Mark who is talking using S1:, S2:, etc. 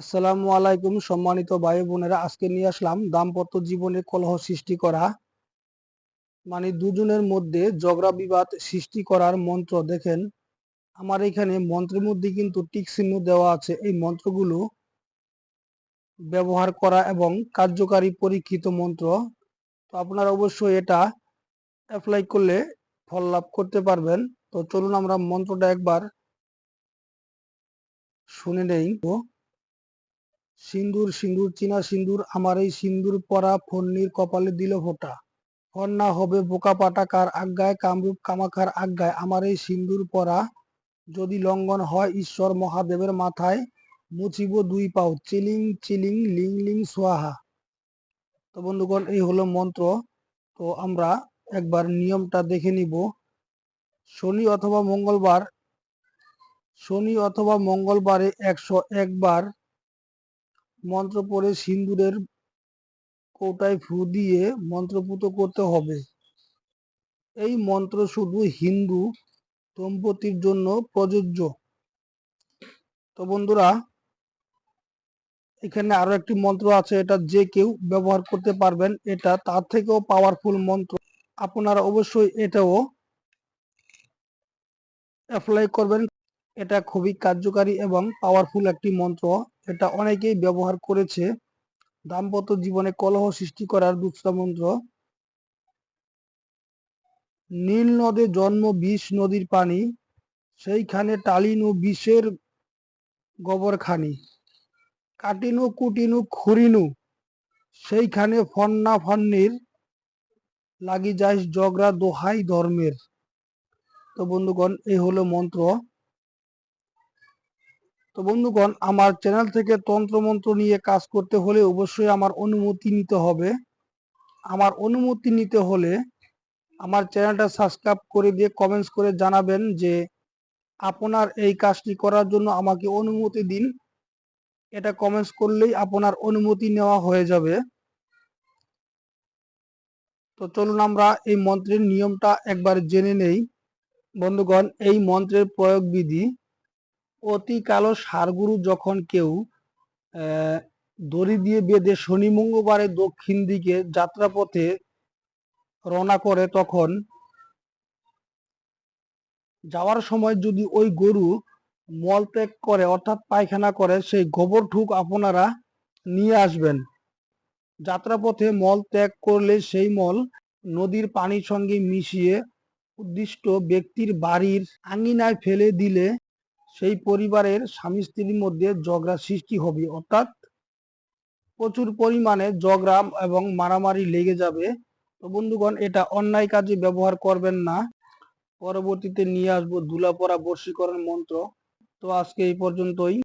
S1: আসসালামু আলাইকুম, সম্মানিত ভাই বোনেরা আজকে নিয়ে আসলাম দাম্পত্য জীবনে কলহ সৃষ্টি করা। মানে দুজনের মধ্যে ঝগড়া বিবাদ সৃষ্টি করার মন্ত্র দেখেন। আমার এখানে মন্ত্রের মধ্যে কিন্তু টিক চিহ্ন দেওয়া আছে। এই মন্ত্রগুলো ব্যবহার করা এবং কার্যকারী পরীক্ষিত মন্ত্র। তো আপনারা অবশ্যই এটা অ্যাপ্লাই করলে ফল লাভ করতে পারবেন। তো চলুন আমরা মন্ত্রটা একবার শুনে নেই। সিন্দুর সিন্দুর, চীনা সিন্দুর, আমার এই সিন্দুর পরা ফন্নির কপালে দিল ফোঁটা। ফন্না হবে বোকা পাটাকার আজ্ঞায়, কামরূপ কামাখার আজ্ঞায়। আমার এই সিন্দুর পরা যদি লঙ্ঘন হয় ঈশ্বর মহাদেবের মাথায় মুচিব দুই পাও। চিলিং চিলিং, লিং লিং, সোয়াহা। তো বন্ধুগণ, এই হলো মন্ত্র। তো আমরা একবার নিয়মটা দেখে নিব। শনি অথবা মঙ্গলবার, শনি অথবা মঙ্গলবারে একশো একবার মন্ত্র পড়ে সিন্দুরের কৌটায় ফু দিয়ে মন্ত্রপুত করতে হবে। এই মন্ত্র শুধু হিন্দু দম্পতির জন্য প্রযোজ্য। তো বন্ধুরা, এখানে আরও একটি মন্ত্র আছে, এটা যে কেউ ব্যবহার করতে পারবেন, এটা তার থেকেও পাওয়ারফুল মন্ত্র। আপনারা অবশ্যই এটাও অ্যাপ্লাই করবেন। এটা খুবই কার্যকারী এবং পাওয়ারফুল একটি মন্ত্র। এটা অনেকেই ব্যবহার করেছে। দাম্পত্য জীবনে কলহ সৃষ্টি করার দুসরা নীল নদে জন্ম, বিষ নদীর পানি। সেইখানে টালিনু বিষের গোবরখানি। কাটিনু, কুটিনু খুরিনু সেইখানে ফন্না ফন্নির লাগি যায় জগরা দোহাই ধর্মের। তো বন্ধুগণ, এই হলো মন্ত্র। তো বন্ধুগণ, আমার চ্যানেল থেকে তন্ত্র মন্ত্র নিয়ে কাজ করতে হলে অবশ্যই আমার অনুমতি নিতে হবে। আমার অনুমতি নিতে হলে আমার চ্যানেলটা সাবস্ক্রাইব করে দিয়ে কমেন্টস করে জানাবেন যে, আপনার এই কাজটি করার জন্য আমাকে অনুমতি দিন। এটা কমেন্টস করলেই আপনার অনুমতি নেওয়া হয়ে যাবে। তো চলুন আমরা এই মন্ত্রের নিয়মটা একবার জেনে নেই। বন্ধুগণ, এই মন্ত্রের প্রয়োগ বিধি অতি কালো সারগুরু যখন কেউ দড়ি দিয়ে বেঁধে শনি মঙ্গলবারে দক্ষিণ দিকে যাত্রাপথে রওনা করে তখন যাওয়ার সময় যদি ওই গরু মল ত্যাগ করে অর্থাৎ পায়খানা করে, সেই গোবর ঠুক আপনারা নিয়ে আসবেন। যাত্রাপথে মল ত্যাগ করলে সেই মল নদীর পানির সঙ্গে মিশিয়ে উদ্দিষ্ট ব্যক্তির বাড়ির আঙিনায় ফেলে দিলে সেই পরিবারের স্বামী স্ত্রীর মধ্যে ঝগড়া সৃষ্টি হবে। অর্থাৎ প্রচুর পরিমাণে ঝগড়া এবং মারামারি লেগে যাবে। তো বন্ধুগণ, এটা অন্যায় কাজে ব্যবহার করবেন না। পরবর্তীতে নিয়ে আসব দুলাপরা বর্ষীকরণ মন্ত্র। তো আজকে এই পর্যন্তই।